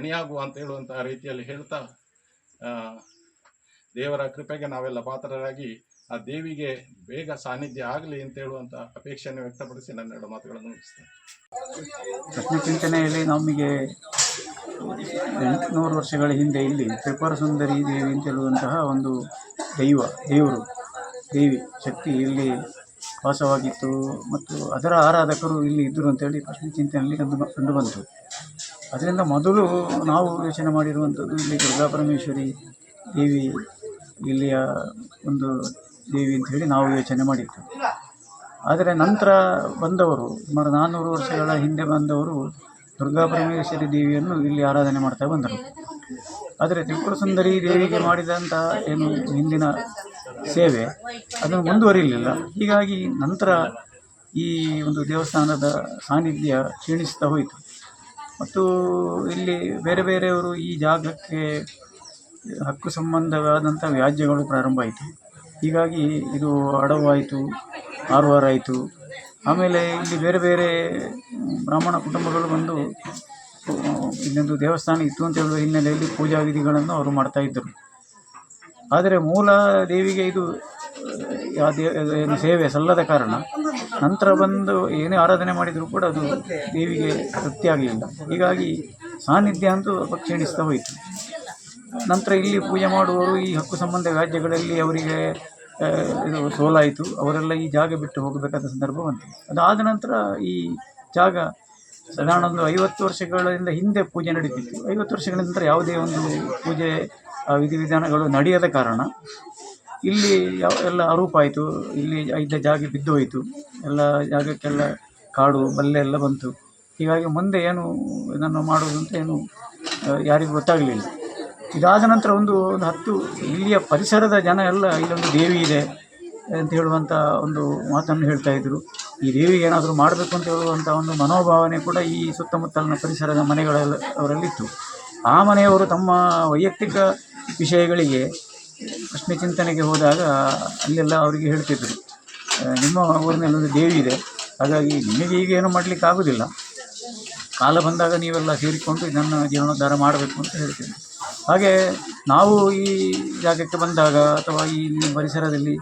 ಅಣಿಯಾಗುವ ಅಂತ ಹೇಳುವಂತಹ ರೀತಿಯಲ್ಲಿ ಹೇಳ್ತಾ ದೇವರ ಕೃಪೆಗೆ ನಾವೆಲ್ಲ ಪಾತ್ರರಾಗಿ ಆ ದೇವಿಗೆ ಬೇಗ ಸಾನ್ನಿಧ್ಯ ಆಗಲಿ ಅಂತ ಹೇಳುವಂತ ಅಪೇಕ್ಷೆಯನ್ನು ವ್ಯಕ್ತಪಡಿಸಿ ನನ್ನ ಎರಡು ಮಾತುಗಳನ್ನು ಮುಗಿಸ್ತೇನೆ. ಪ್ರಶ್ನೆ ಚಿಂತನೆಯಲ್ಲಿ ನಮಗೆ ಎಂಟುನೂರು ವರ್ಷಗಳ ಹಿಂದೆ ಇಲ್ಲಿ ತ್ರಿಪುರ ಸುಂದರಿ ದೇವಿ ಅಂತ ಹೇಳುವಂತಹ ಒಂದು ದೈವ, ದೇವರು, ದೇವಿ ಶಕ್ತಿ ಇಲ್ಲಿ ವಾಸವಾಗಿತ್ತು. ಮತ್ತು ಅದರ ಆರಾಧಕರು ಇಲ್ಲಿ ಇದ್ದರು ಅಂತೇಳಿ ಪ್ರಶ್ನೆ ಚಿಂತನೆಯಲ್ಲಿ ಕಂಡು ಕಂಡು ಬಂತು. ಅದರಿಂದ ಮೊದಲು ನಾವು ಯೋಚನೆ ಮಾಡಿರುವಂಥದ್ದು ಇಲ್ಲಿ ದುರ್ಗಾ ಪರಮೇಶ್ವರಿ ದೇವಿ ಇಲ್ಲಿಯ ಒಂದು ದೇವಿ ಅಂತ ಹೇಳಿ ನಾವು ಯೋಚನೆ ಮಾಡಿದ್ದು. ಆದರೆ ನಂತರ ಬಂದವರು ಸುಮಾರು ನಾನ್ನೂರು ವರ್ಷಗಳ ಹಿಂದೆ ಬಂದವರು ದುರ್ಗಾ ಪರಮೇಶ್ವರಿ ದೇವಿಯನ್ನು ಇಲ್ಲಿ ಆರಾಧನೆ ಮಾಡ್ತಾ ಬಂದರು. ಆದರೆ ತ್ರಿಪುರ ಸುಂದರಿ ದೇವಿಗೆ ಮಾಡಿದಂಥ ಏನು ಹಿಂದಿನ ಸೇವೆ ಅದನ್ನು ಮುಂದುವರಿಲಿಲ್ಲ. ಹೀಗಾಗಿ ನಂತರ ಈ ಒಂದು ದೇವಸ್ಥಾನದ ಸಾನ್ನಿಧ್ಯ ಕ್ಷೀಣಿಸ್ತಾ ಹೋಯಿತು. ಮತ್ತು ಇಲ್ಲಿ ಬೇರೆ ಬೇರೆಯವರು ಈ ಜಾಗಕ್ಕೆ ಹಕ್ಕು ಸಂಬಂಧವಾದಂಥ ವ್ಯಾಜ್ಯಗಳು ಪ್ರಾರಂಭ ಆಯಿತು. ಹೀಗಾಗಿ ಇದು ಅಡವಾಯಿತು ಆರ್ವಾರ ಆಯಿತು ಆಮೇಲೆ ಇಲ್ಲಿ ಬೇರೆ ಬೇರೆ ಬ್ರಾಹ್ಮಣ ಕುಟುಂಬಗಳು ಬಂದು ಇಲ್ಲೊಂದು ದೇವಸ್ಥಾನ ಇತ್ತು ಅಂತ ಹೇಳುವ ಹಿನ್ನೆಲೆಯಲ್ಲಿ ಪೂಜಾ ವಿಧಿಗಳನ್ನು ಅವರು ಮಾಡ್ತಾ ಇದ್ದರು. ಆದರೆ ಮೂಲ ದೇವಿಗೆ ಇದು ಯಾವುದೇ ಏನು ಸೇವೆ ಸಲ್ಲದ ಕಾರಣ ನಂತರ ಬಂದು ಏನೇ ಆರಾಧನೆ ಮಾಡಿದರೂ ಕೂಡ ಅದು ದೇವಿಗೆ ತೃಪ್ತಿ ಆಗಲಿಲ್ಲ ಹೀಗಾಗಿ ಸಾನ್ನಿಧ್ಯ ಅಂತೂ ಸ್ವಲ್ಪ ಕ್ಷೀಣಿಸ್ತಾ ಹೋಯಿತು. ನಂತರ ಇಲ್ಲಿ ಪೂಜೆ ಮಾಡುವವರು ಈ ಹಕ್ಕು ಸಂಬಂಧ ವ್ಯಾಜ್ಯಗಳಲ್ಲಿ ಅವರಿಗೆ ಇದು ಸೋಲಾಯಿತು. ಅವರೆಲ್ಲ ಈ ಜಾಗ ಬಿಟ್ಟು ಹೋಗಬೇಕಾದ ಸಂದರ್ಭ ಬಂತು. ಅದಾದ ನಂತರ ಈ ಜಾಗ ಸಾಧಾರಣ ಒಂದು ಐವತ್ತು ವರ್ಷಗಳಿಂದ ಹಿಂದೆ ಪೂಜೆ ನಡೀತಿತ್ತು. ಐವತ್ತು ವರ್ಷಗಳ ನಂತರ ಯಾವುದೇ ಒಂದು ಪೂಜೆ ವಿಧಿವಿಧಾನಗಳು ನಡೆಯದ ಕಾರಣ ಇಲ್ಲಿ ಯಾವ, ಎಲ್ಲ ಅರೂಪ ಆಯಿತು. ಇಲ್ಲಿ ಇದ್ದ ಜಾಗ ಬಿದ್ದು ಹೋಯಿತು. ಎಲ್ಲ ಜಾಗಕ್ಕೆಲ್ಲ ಕಾಡು, ಬಲ್ಲೆ ಎಲ್ಲ ಬಂತು. ಹೀಗಾಗಿ ಮುಂದೆ ಏನು ಇದನ್ನು ಮಾಡುವುದು ಅಂತ ಏನು ಯಾರಿಗೂ ಗೊತ್ತಾಗಲಿಲ್ಲ. ಇದಾದ ನಂತರ ಒಂದು ಒಂದು ಹತ್ತು ಇಲ್ಲಿಯ ಪರಿಸರದ ಜನ ಎಲ್ಲ, ಇಲ್ಲೊಂದು ದೇವಿ ಇದೆ ಅಂತ ಹೇಳುವಂಥ ಒಂದು ಮಾತನ್ನು ಹೇಳ್ತಾ ಇದ್ದರು ಈ ದೇವಿಗೆ ಏನಾದರೂ ಮಾಡಬೇಕು ಅಂತ ಹೇಳುವಂಥ ಒಂದು ಮನೋಭಾವನೆ ಕೂಡ ಈ ಸುತ್ತಮುತ್ತಲಿನ ಪರಿಸರದ ಮನೆಗಳಲ್ಲಿ ಅವರಲ್ಲಿತ್ತು. ಆ ಮನೆಯವರು ತಮ್ಮ ವೈಯಕ್ತಿಕ ವಿಷಯಗಳಿಗೆ ಪ್ರಶ್ನೆ ಚಿಂತನೆಗೆ ಹೋದಾಗ ಅಲ್ಲೆಲ್ಲ ಅವರಿಗೆ ಹೇಳ್ತಿದ್ರು. ನಿಮ್ಮ ಊರಿನಲ್ಲಿ ಒಂದು ದೇವಿ ಇದೆ. ಹಾಗಾಗಿ ನಿಮಗೆ ಈಗ ಏನು ಮಾಡಲಿಕ್ಕೆ ಆಗೋದಿಲ್ಲ. ಕಾಲ ಬಂದಾಗ ನೀವೆಲ್ಲ ಸೇರಿಕೊಂಡು ಇದನ್ನು ಜೀವನೋದ್ಧಾರ ಮಾಡಬೇಕು ಅಂತ ಹೇಳ್ತೇನೆ. ಹಾಗೆ ನಾವು ಈ ಜಾಗಕ್ಕೆ ಬಂದಾಗ ಅಥವಾ ಈ ಪರಿಸರದಲ್ಲಿ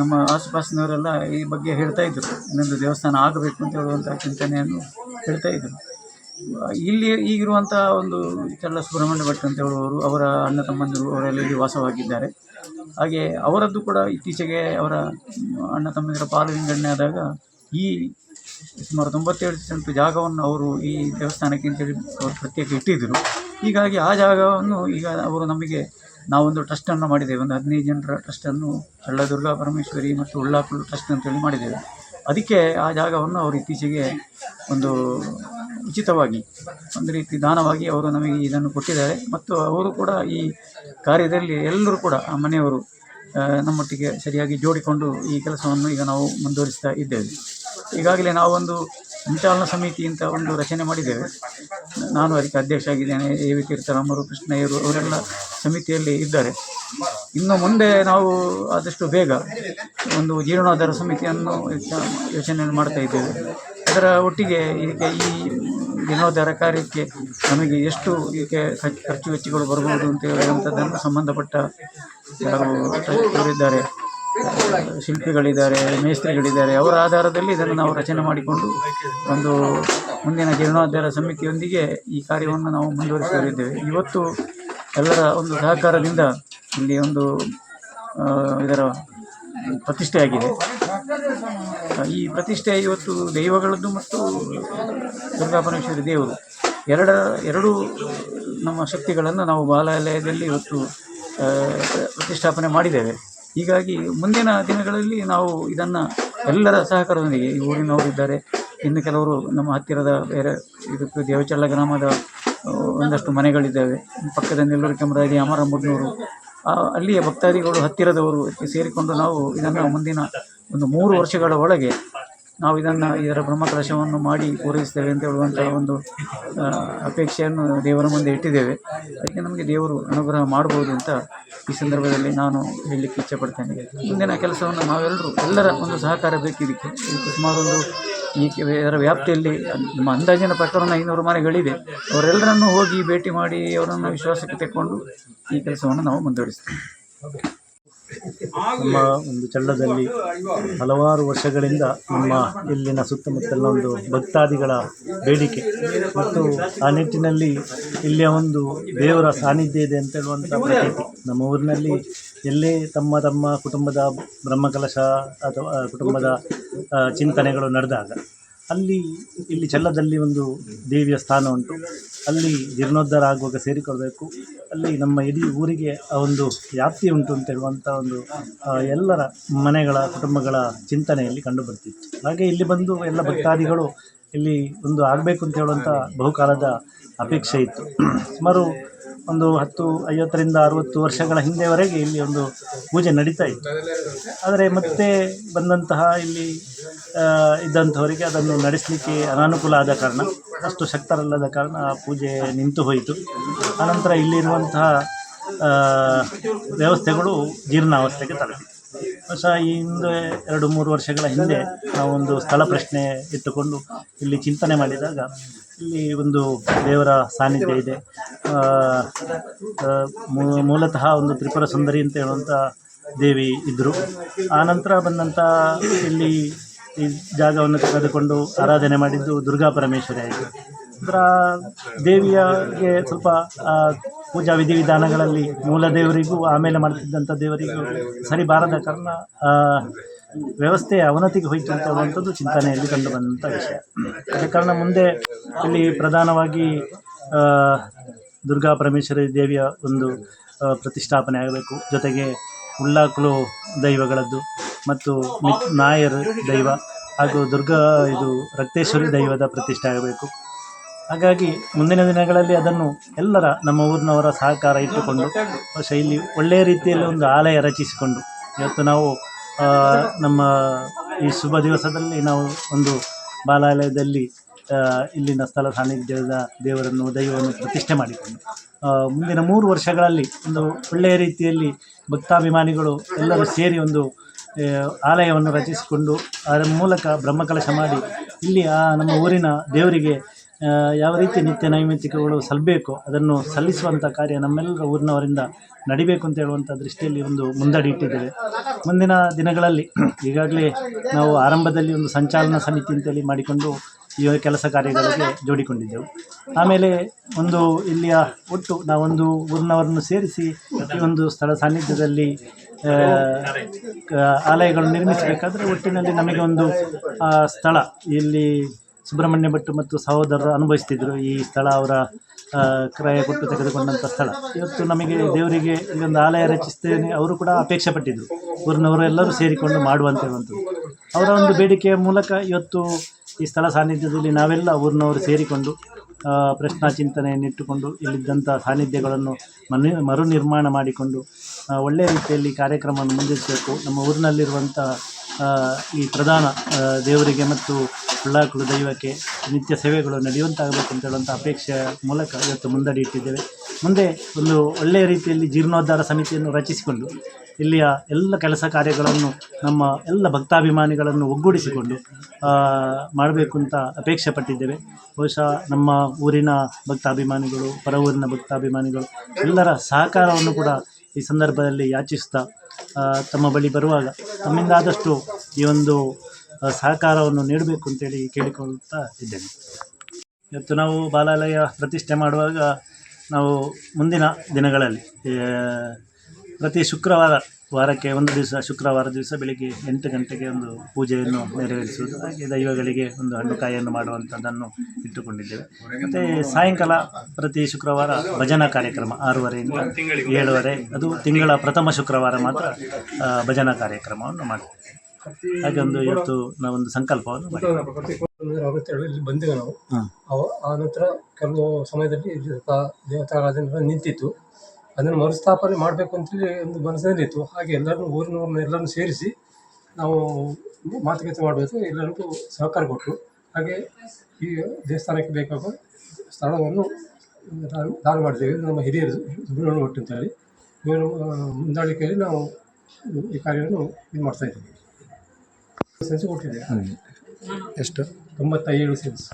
ನಮ್ಮ ಆಸುಪಾಸಿನವರೆಲ್ಲ ಈ ಬಗ್ಗೆ ಹೇಳ್ತಾ ಇದ್ದರು ಇನ್ನೊಂದು ದೇವಸ್ಥಾನ ಆಗಬೇಕು ಅಂತ ಹೇಳುವಂಥ ಚಿಂತನೆಯನ್ನು ಹೇಳ್ತಾ ಇದ್ದರು ಇಲ್ಲಿ ಈಗಿರುವಂಥ ಒಂದು ಚಲ್ಲ ಸುಬ್ರಹ್ಮಣ್ಯ ಭಟ್ ಅಂತ ಹೇಳುವವರು ಅವರ ಅಣ್ಣ ತಮ್ಮಂದಿರು ಅವರೆಲ್ಲ ಇಲ್ಲಿ ವಾಸವಾಗಿದ್ದಾರೆ. ಹಾಗೆ ಅವರದ್ದು ಕೂಡ ಇತ್ತೀಚೆಗೆ ಅವರ ಅಣ್ಣ ತಮ್ಮಂದಿರ ಪಾಲು ವಿಂಗಡಣೆ ಆದಾಗ ಈ ಸುಮಾರು ತೊಂಬತ್ತೇಳು ಸೆಂಟ್ ಜಾಗವನ್ನು ಅವರು ಈ ದೇವಸ್ಥಾನಕ್ಕೆ ಅಂತೇಳಿ ಅವರು ಪ್ರತ್ಯೇಕ ಇಟ್ಟಿದ್ದರು. ಹೀಗಾಗಿ ಆ ಜಾಗವನ್ನು ಈಗ ಅವರು ನಮಗೆ ನಾವೊಂದು ಟ್ರಸ್ಟನ್ನು ಮಾಡಿದ್ದೇವೆ. ಒಂದು ಹದಿನೈದು ಜನರ ಟ್ರಸ್ಟನ್ನು ಚಳ್ಳದುರ್ಗ ಪರಮೇಶ್ವರಿ ಮತ್ತು ಉಳ್ಳಾಪುರ ಟ್ರಸ್ಟ್ ಅಂತೇಳಿ ಮಾಡಿದ್ದೇವೆ. ಅದಕ್ಕೆ ಆ ಜಾಗವನ್ನು ಅವರು ಇತ್ತೀಚೆಗೆ ಒಂದು ಉಚಿತವಾಗಿ ಒಂದು ರೀತಿ ದಾನವಾಗಿ ಅವರು ನಮಗೆ ಇದನ್ನು ಕೊಟ್ಟಿದ್ದಾರೆ. ಮತ್ತು ಅವರು ಕೂಡ ಈ ಕಾರ್ಯದಲ್ಲಿ ಎಲ್ಲರೂ ಕೂಡ ಆ ಮನೆಯವರು ನಮ್ಮೊಟ್ಟಿಗೆ ಸರಿಯಾಗಿ ಜೋಡಿಕೊಂಡು ಈ ಕೆಲಸವನ್ನು ಈಗ ನಾವು ಮುಂದುವರಿಸ್ತಾ ಇದ್ದೇವೆ. ಈಗಾಗಲೇ ನಾವೊಂದು ಸಂಚಾಲನ ಸಮಿತಿ ಅಂತ ಒಂದು ರಚನೆ ಮಾಡಿದ್ದೇವೆ. ನಾನು ಅದಕ್ಕೆ ಅಧ್ಯಕ್ಷ ಆಗಿದ್ದೇನೆ ಎ ವಿ ತೀರ್ಥರಾಮರು, ಕೃಷ್ಣಯ್ಯರು, ಅವರೆಲ್ಲ ಸಮಿತಿಯಲ್ಲಿ ಇದ್ದಾರೆ. ಇನ್ನು ಮುಂದೆ ನಾವು ಆದಷ್ಟು ಬೇಗ ಒಂದು ಜೀರ್ಣೋದ್ಧಾರ ಸಮಿತಿಯನ್ನು ಯೋಚ- ಯೋಚನೆ ಮಾಡ್ತಾ ಇದ್ದೇವೆ. ಅದರ ಒಟ್ಟಿಗೆ ಇದಕ್ಕೆ ಈ ಜೀರ್ಣೋದ್ಧಾರ ಕಾರ್ಯಕ್ಕೆ ನಮಗೆ ಎಷ್ಟು ಇದಕ್ಕೆ ಖರ್ಚು ವೆಚ್ಚಗಳು ಬರಬಹುದು ಅಂತ ಹೇಳುವಂಥದ್ದನ್ನು ಸಂಬಂಧಪಟ್ಟ ಯಾರು ಶಿಲ್ಪಿಗಳಿದ್ದಾರೆ, ಮೇಸ್ತ್ರಿಗಳಿದ್ದಾರೆ, ಅವರ ಆಧಾರದಲ್ಲಿ ಇದನ್ನು ನಾವು ರಚನೆ ಮಾಡಿಕೊಂಡು ಒಂದು ಮುಂದಿನ ಜೀರ್ಣೋದ್ಧಾರ ಸಮಿತಿಯೊಂದಿಗೆ ಈ ಕಾರ್ಯವನ್ನು ನಾವು ಮುಂದುವರಿಸಲಿದ್ದೇವೆ ಇವತ್ತು ಎಲ್ಲರ ಒಂದು ಸಹಕಾರದಿಂದ ಇಲ್ಲಿ ಒಂದು ಇದರ ಪ್ರತಿಷ್ಠೆಯಾಗಿದೆ. ಈ ಪ್ರತಿಷ್ಠೆ ಇವತ್ತು ದೈವಗಳದ್ದು ಮತ್ತು ದುರ್ಗಾ ಪರಮೇಶ್ವರಿ ದೇವರು. ಎರಡ, ಎರಡೂ ನಮ್ಮ ಶಕ್ತಿಗಳನ್ನು ನಾವು ಬಾಲಾಲಯದಲ್ಲಿ ಇವತ್ತು ಪ್ರತಿಷ್ಠಾಪನೆ ಮಾಡಿದ್ದೇವೆ. ಹೀಗಾಗಿ ಮುಂದಿನ ದಿನಗಳಲ್ಲಿ ನಾವು ಇದನ್ನು ಎಲ್ಲರ ಸಹಕಾರದೊಂದಿಗೆ, ಈ ಊರಿನವರಿದ್ದಾರೆ ಇನ್ನು ಕೆಲವರು ನಮ್ಮ ಹತ್ತಿರದ ಬೇರೆ ಇದಕ್ಕೆ ದೇವಚಳ್ಳ ಗ್ರಾಮದ ಒಂದಷ್ಟು ಮನೆಗಳಿದ್ದಾವೆ. ಪಕ್ಕದ ನೆಲ್ಲೂರು ಕೆಮರಾದಿ ಅಮರ ಮುಡ್ನೂರು ಅಲ್ಲಿಯ ಭಕ್ತಾದಿಗಳು ಹತ್ತಿರದವರು ಸೇರಿಕೊಂಡು ನಾವು ಇದನ್ನು ಮುಂದಿನ ಒಂದು ಮೂರು ವರ್ಷಗಳ ಒಳಗೆ ನಾವು ಇದನ್ನು ಇದರ ಬ್ರಹ್ಮಕಲಶವನ್ನು ಮಾಡಿ ಪೂರೈಸ್ತೇವೆ ಅಂತ ಹೇಳುವಂಥ ಒಂದು ಅಪೇಕ್ಷೆಯನ್ನು ದೇವರ ಮುಂದೆ ಇಟ್ಟಿದ್ದೇವೆ. ಅದಕ್ಕೆ ನಮಗೆ ದೇವರು ಅನುಗ್ರಹ ಮಾಡ್ಬೋದು ಅಂತ ಈ ಸಂದರ್ಭದಲ್ಲಿ ನಾನು ಹೇಳಲಿಕ್ಕೆ ಇಚ್ಛೆಪಡ್ತೇನೆ. ಮುಂದಿನ ಕೆಲಸವನ್ನು ನಾವೆಲ್ಲರೂ, ಎಲ್ಲರ ಒಂದು ಸಹಕಾರ ಬೇಕು ಇದಕ್ಕೆ ಇದಕ್ಕೆ ಸುಮಾರು ಒಂದು ಈ ಇದರ ವ್ಯಾಪ್ತಿಯಲ್ಲಿ ನಮ್ಮ ಅಂದಾಜಿನ ಪ್ರಕಾರ ಐನೂರು ಮನೆಗಳಿದೆ. ಅವರೆಲ್ಲರನ್ನು ಹೋಗಿ ಭೇಟಿ ಮಾಡಿ ಅವರನ್ನು ವಿಶ್ವಾಸಕ್ಕೆ ತೆಕ್ಕೊಂಡು ಈ ಕೆಲಸವನ್ನು ನಾವು ಮುಂದುವರಿಸ್ತೇವೆ. ನಮ್ಮ ಒಂದು ಚಳ್ಳದಲ್ಲಿ ಹಲವಾರು ವರ್ಷಗಳಿಂದ ನಮ್ಮ ಇಲ್ಲಿನ ಸುತ್ತಮುತ್ತಲಿನ ಒಂದು ಭಕ್ತಾದಿಗಳ ಬೇಡಿಕೆ. ಮತ್ತು ಆ ನಿಟ್ಟಿನಲ್ಲಿ ಇಲ್ಲಿಯ ಒಂದು ದೇವರ ಸಾನ್ನಿಧ್ಯ ಇದೆ ಅಂತ ಹೇಳುವಂಥ ಪ್ರತೀತಿ. ನಮ್ಮ ಊರಿನಲ್ಲಿ ಎಲ್ಲೇ ತಮ್ಮ ತಮ್ಮ ಕುಟುಂಬದ ಬ್ರಹ್ಮಕಲಶ ಅಥವಾ ಕುಟುಂಬದ ಚಿಂತನೆಗಳು ನಡೆದಾಗ ಅಲ್ಲಿ ಇಲ್ಲಿ ಚೆಲ್ಲದಲ್ಲಿ ಒಂದು ದೇವಿಯ ಸ್ಥಾನ ಉಂಟು. ಅಲ್ಲಿ ಜೀರ್ಣೋದ್ಧಾರ ಆಗುವಾಗ ಸೇರಿಕೊಳ್ಬೇಕು. ಅಲ್ಲಿ ನಮ್ಮ ಇಡೀ ಊರಿಗೆ ಆ ಒಂದು ವ್ಯಾಪ್ತಿ ಉಂಟು ಅಂತ ಹೇಳುವಂಥ ಒಂದು ಎಲ್ಲರ ಮನೆಗಳ, ಕುಟುಂಬಗಳ ಚಿಂತನೆಯಲ್ಲಿ ಕಂಡುಬರ್ತಿತ್ತು ಹಾಗೆ ಇಲ್ಲಿ ಬಂದು ಎಲ್ಲ ಭಕ್ತಾದಿಗಳು ಇಲ್ಲಿ ಒಂದು ಆಗಬೇಕು ಅಂತ ಹೇಳುವಂಥ ಬಹುಕಾಲದ ಅಪೇಕ್ಷೆ ಇತ್ತು. ಸುಮಾರು ಒಂದು ಹತ್ತು, ಐವತ್ತರಿಂದ ಅರುವತ್ತು ವರ್ಷಗಳ ಹಿಂದೆವರೆಗೆ ಇಲ್ಲಿ ಒಂದು ಪೂಜೆ ನಡೀತಾ ಇತ್ತು. ಆದರೆ ಮತ್ತೆ ಬಂದಂತಹ ಇಲ್ಲಿ ಇದ್ದಂಥವರಿಗೆ ಅದನ್ನು ನಡೆಸಲಿಕ್ಕೆ ಅನಾನುಕೂಲ ಆದ ಕಾರಣ, ಅಷ್ಟು ಶಕ್ತರಲ್ಲದ ಕಾರಣ ಆ ಪೂಜೆ ನಿಂತು ಹೋಯಿತು. ಆನಂತರ ಇಲ್ಲಿರುವಂತಹ ವ್ಯವಸ್ಥೆಗಳು ಜೀರ್ಣಾವಸ್ಥೆಗೆ ತಲುಪಿತು. ಬಹುಶಃ ಈ ಹಿಂದೆ ಎರಡು ಮೂರು ವರ್ಷಗಳ ಹಿಂದೆ ನಾವೊಂದು ಸ್ಥಳ ಪ್ರಶ್ನೆ ಇಟ್ಟುಕೊಂಡು ಇಲ್ಲಿ ಚಿಂತನೆ ಮಾಡಿದಾಗ ಇಲ್ಲಿ ಒಂದು ದೇವರ ಸಾನ್ನಿಧ್ಯ ಇದೆ. ಆ, ಆ, ಮೂಲತಃ ಒಂದು ತ್ರಿಪುರ ಸುಂದರಿ ಅಂತ ಹೇಳುವಂಥ ದೇವಿ ಇದ್ದರು ಆನಂತರ ಬಂದಂಥ ಇಲ್ಲಿ ಈ ಜಾಗವನ್ನು ತೆಗೆದುಕೊಂಡು ಆರಾಧನೆ ಮಾಡಿದ್ದು ದುರ್ಗಾ ಪರಮೇಶ್ವರಿ ಆಯಿತು ಅದರ ದೇವಿಯಗೆ ಸ್ವಲ್ಪ ಆ, ಪೂಜಾ ವಿಧಿವಿಧಾನಗಳಲ್ಲಿ ಮೂಲ ದೇವರಿಗೂ ಆಮೇಲೆ ಮಾಡ್ತಿದ್ದಂಥ ದೇವರಿಗೂ ಸರಿ ಬಾರದ ಕಾರಣ ವ್ಯವಸ್ಥೆಯ ವ್ಯವಸ್ಥೆ ಅವನತಿಗೆ ಹೋಯಿತು ಅಂತ ಹೇಳುವಂಥದ್ದು ಚಿಂತನೆಯಲ್ಲಿ ಕಂಡು ಬಂದಂಥ ವಿಷಯ. ಅದ ಕಾರಣ ಮುಂದೆ ಇಲ್ಲಿ ಪ್ರಧಾನವಾಗಿ ದುರ್ಗಾ ಪರಮೇಶ್ವರಿ ದೇವಿಯ ಒಂದು ಪ್ರತಿಷ್ಠಾಪನೆ ಆಗಬೇಕು. ಜೊತೆಗೆ ಉಳ್ಳಾಕುಲು ದೈವಗಳದ್ದು ಮತ್ತು ಮಿತ್ ನಾಯರ್ ದೈವ ಹಾಗೂ ದುರ್ಗಾ, ಇದು ರಕ್ತೇಶ್ವರಿ ದೈವದ ಪ್ರತಿಷ್ಠೆ ಆಗಬೇಕು. ಹಾಗಾಗಿ ಮುಂದಿನ ದಿನಗಳಲ್ಲಿ ಅದನ್ನು ಎಲ್ಲರ ನಮ್ಮ ಊರಿನವರ ಸಹಕಾರ ಇಟ್ಟುಕೊಂಡು, ಶೈಲಿ ಒಳ್ಳೆಯ ರೀತಿಯಲ್ಲಿ ಒಂದು ಆಲಯ ರಚಿಸಿಕೊಂಡು, ಇವತ್ತು ನಾವು ನಮ್ಮ ಈ ಶುಭ ದಿವಸದಲ್ಲಿ ನಾವು ಒಂದು ಬಾಲಾಲಯದಲ್ಲಿ ಇಲ್ಲಿನ ಸ್ಥಳ ಸಾನ್ನಿಧ್ಯದ ದೇವರನ್ನು, ದೈವವನ್ನು ಪ್ರತಿಷ್ಠೆ ಮಾಡಿಕೊಂಡು ಮುಂದಿನ ಮೂರು ವರ್ಷಗಳಲ್ಲಿ ಒಂದು ಒಳ್ಳೆಯ ರೀತಿಯಲ್ಲಿ ಭಕ್ತಾಭಿಮಾನಿಗಳು ಎಲ್ಲರೂ ಸೇರಿ ಒಂದು ಆಲಯವನ್ನು ರಚಿಸಿಕೊಂಡು, ಅದರ ಮೂಲಕ ಬ್ರಹ್ಮಕಲಶ ಮಾಡಿ, ಇಲ್ಲಿ ಆ ನಮ್ಮ ಊರಿನ ದೇವರಿಗೆ ಯಾವ ರೀತಿ ನಿತ್ಯ ನೈಮಿತ್ತಿಕಗಳು ಸಲ್ಲಬೇಕು ಅದನ್ನು ಸಲ್ಲಿಸುವಂಥ ಕಾರ್ಯ ನಮ್ಮೆಲ್ಲರ ಊರಿನವರಿಂದ ನಡಿಬೇಕು ಅಂತ ಹೇಳುವಂಥ ದೃಷ್ಟಿಯಲ್ಲಿ ಒಂದು ಮುಂದಡಿ ಇಟ್ಟಿದ್ದೇವೆ. ಮುಂದಿನ ದಿನಗಳಲ್ಲಿ [CLEARS THROAT] ಈಗಾಗಲೇ ನಾವು ಆರಂಭದಲ್ಲಿ ಒಂದು ಸಂಚಾಲನಾ ಸಮಿತಿ ಅಂತೇಳಿ ಮಾಡಿಕೊಂಡು ಈ ಕೆಲಸ ಕಾರ್ಯಗಳಿಗೆ ಜೋಡಿಕೊಂಡಿದ್ದೆವು. ಆಮೇಲೆ ಒಂದು ಇಲ್ಲಿಯ ಒಟ್ಟು ನಾವೊಂದು ಊರಿನವರನ್ನು ಸೇರಿಸಿ ಈ ಒಂದು ಸ್ಥಳ ಸಾನ್ನಿಧ್ಯದಲ್ಲಿ ಆಲಯಗಳನ್ನು ನಿರ್ಮಿಸಬೇಕಾದ್ರೆ ಒಟ್ಟಿನಲ್ಲಿ ನಮಗೆ ಒಂದು ಸ್ಥಳ ಇಲ್ಲಿ ಸುಬ್ರಹ್ಮಣ್ಯ ಭಟ್ ಮತ್ತು ಸಹೋದರರು ಅನುಭವಿಸ್ತಿದ್ರು ಈ ಸ್ಥಳ ಅವರ ಕ್ರಯ ಕೊಟ್ಟು ತೆಗೆದುಕೊಂಡಂಥ ಸ್ಥಳ. ಇವತ್ತು ನಮಗೆ ದೇವರಿಗೆ ಇಲ್ಲೊಂದು ಆಲಯ ರಚಿಸ್ತೇನೆ ಅವರು ಕೂಡ ಅಪೇಕ್ಷೆ ಪಟ್ಟಿದ್ದರು ಊರಿನವರು ಎಲ್ಲರೂ ಸೇರಿಕೊಂಡು ಮಾಡುವಂಥದ್ದು ಅವರ ಒಂದು ಬೇಡಿಕೆಯ ಮೂಲಕ ಇವತ್ತು ಈ ಸ್ಥಳ ಸಾನ್ನಿಧ್ಯದಲ್ಲಿ ನಾವೆಲ್ಲ ಊರಿನವರು ಸೇರಿಕೊಂಡು ಪ್ರಶ್ನಾ ಚಿಂತನೆಯನ್ನಿಟ್ಟುಕೊಂಡು ಇಲ್ಲಿದ್ದಂಥ ಸಾನ್ನಿಧ್ಯಗಳನ್ನು ಮನು ಮರು ನಿರ್ಮಾಣ ಮಾಡಿಕೊಂಡು ಒಳ್ಳೆಯ ರೀತಿಯಲ್ಲಿ ಕಾರ್ಯಕ್ರಮವನ್ನು ಮುಂದುವರಿಸಬೇಕು. ನಮ್ಮ ಊರಿನಲ್ಲಿರುವಂಥ ಈ ಪ್ರಧಾನ ದೇವರಿಗೆ ಮತ್ತು ಉಳ್ಳಾಕುಳು ದೈವಕ್ಕೆ ನಿತ್ಯ ಸೇವೆಗಳು ನಡೆಯುವಂತಾಗಬೇಕು ಅಂತ ಹೇಳುವಂಥ ಅಪೇಕ್ಷೆಯ ಮೂಲಕ ಇವತ್ತು ಮುಂದಡಿ ಇಟ್ಟಿದ್ದೇವೆ. ಮುಂದೆ ಒಂದು ಒಳ್ಳೆಯ ರೀತಿಯಲ್ಲಿ ಜೀರ್ಣೋದ್ಧಾರ ಸಮಿತಿಯನ್ನು ರಚಿಸಿಕೊಂಡು ಇಲ್ಲಿಯ ಎಲ್ಲ ಕೆಲಸ ಕಾರ್ಯಗಳನ್ನು ನಮ್ಮ ಎಲ್ಲ ಭಕ್ತಾಭಿಮಾನಿಗಳನ್ನು ಒಗ್ಗೂಡಿಸಿಕೊಂಡು ಮಾಡಬೇಕು ಅಂತ ಅಪೇಕ್ಷೆ ಪಟ್ಟಿದ್ದೇವೆ. ಬಹುಶಃ ನಮ್ಮ ಊರಿನ ಭಕ್ತಾಭಿಮಾನಿಗಳು ಪರ ಊರಿನ ಭಕ್ತಾಭಿಮಾನಿಗಳು ಎಲ್ಲರ ಸಹಕಾರವನ್ನು ಕೂಡ ಈ ಸಂದರ್ಭದಲ್ಲಿ ಯಾಚಿಸ್ತಾ ತಮ್ಮ ಬಳಿ ಬರುವಾಗ ತಮ್ಮಿಂದ ಆದಷ್ಟು ಈ ಒಂದು ಸಹಕಾರವನ್ನು ನೀಡಬೇಕು ಅಂತೇಳಿ ಕೇಳಿಕೊಳ್ತಾ ಇದ್ದೇನೆ. ಇವತ್ತು ನಾವು ಬಾಲಾಲಯ ಪ್ರತಿಷ್ಠೆ ಮಾಡುವಾಗ ನಾವು ಮುಂದಿನ ದಿನಗಳಲ್ಲಿ ಪ್ರತಿ ಶುಕ್ರವಾರ ವಾರಕ್ಕೆ ಒಂದು ದಿವಸ, ಶುಕ್ರವಾರ ದಿವಸ ಬೆಳಿಗ್ಗೆ ಎಂಟು ಗಂಟೆಗೆ ಒಂದು ಪೂಜೆಯನ್ನು ನೆರವೇರಿಸುವುದು. ಹಾಗೆ ದೈವಗಳಿಗೆ ಒಂದು ಹಣ್ಣು ಕಾಯಿಯನ್ನು ಮಾಡುವಂಥದ್ದನ್ನು ಇಟ್ಟುಕೊಂಡಿದ್ದೇವೆ. ಮತ್ತು ಸಾಯಂಕಾಲ ಪ್ರತಿ ಶುಕ್ರವಾರ ಭಜನಾ ಕಾರ್ಯಕ್ರಮ, ಆರೂವರೆಯಿಂದ ಏಳುವರೆ, ಅದು ತಿಂಗಳ ಪ್ರಥಮ ಶುಕ್ರವಾರ ಮಾತ್ರ ಭಜನಾ ಕಾರ್ಯಕ್ರಮವನ್ನು ಮಾಡ್ತೇವೆ. ಹಾಗೆ ಒಂದು ಇವತ್ತು ನಾವೊಂದು ಸಂಕಲ್ಪವನ್ನು ಬಂದಿವೆ ಬಂದೆವು ನಾವು. ಅವ ಆ ನಂತರ ಕೆಲವು ಸಮಯದಲ್ಲಿ ದೇವತಾರಾಧನೆ ನಿಂತಿತ್ತು. ಅದನ್ನು ಮರುಸ್ಥಾಪನೆ ಮಾಡಬೇಕು ಅಂತೇಳಿ ಒಂದು ಮನಸ್ಸಿನಲ್ಲಿತ್ತು ಹಾಗೆ ಎಲ್ಲರನ್ನೂ ಊರಿನವ್ರನ್ನ ಎಲ್ಲರನ್ನು ಸೇರಿಸಿ ನಾವು ಮಾತುಕತೆ ಮಾಡಬೇಕು. ಎಲ್ಲರಿಗೂ ಸಹಕಾರ ಕೊಟ್ಟರು ಹಾಗೆ ಈ ದೇವಸ್ಥಾನಕ್ಕೆ ಬೇಕಾಗುವ ಸ್ಥಳವನ್ನು ದಾನ ಮಾಡಿದ್ದೇವೆ. ನಮ್ಮ ಹಿರಿಯರು ಸುಬ್ರಹ್ಮಣ್ಯ ಭಟ್ ಅಂತೇಳಿ. ಇವರು ಮುಂದಾಳಿಕೆಯಲ್ಲಿ ನಾವು ಈ ಕಾರ್ಯವನ್ನು ಇದು ಮಾಡ್ತಾ ಇದ್ದೀವಿ. ಸೆನ್ಸ್ ಕೊಟ್ಟಿದೆ ಎಷ್ಟು? ತೊಂಬತ್ತ ಏಳು ಸೆನ್ಸ್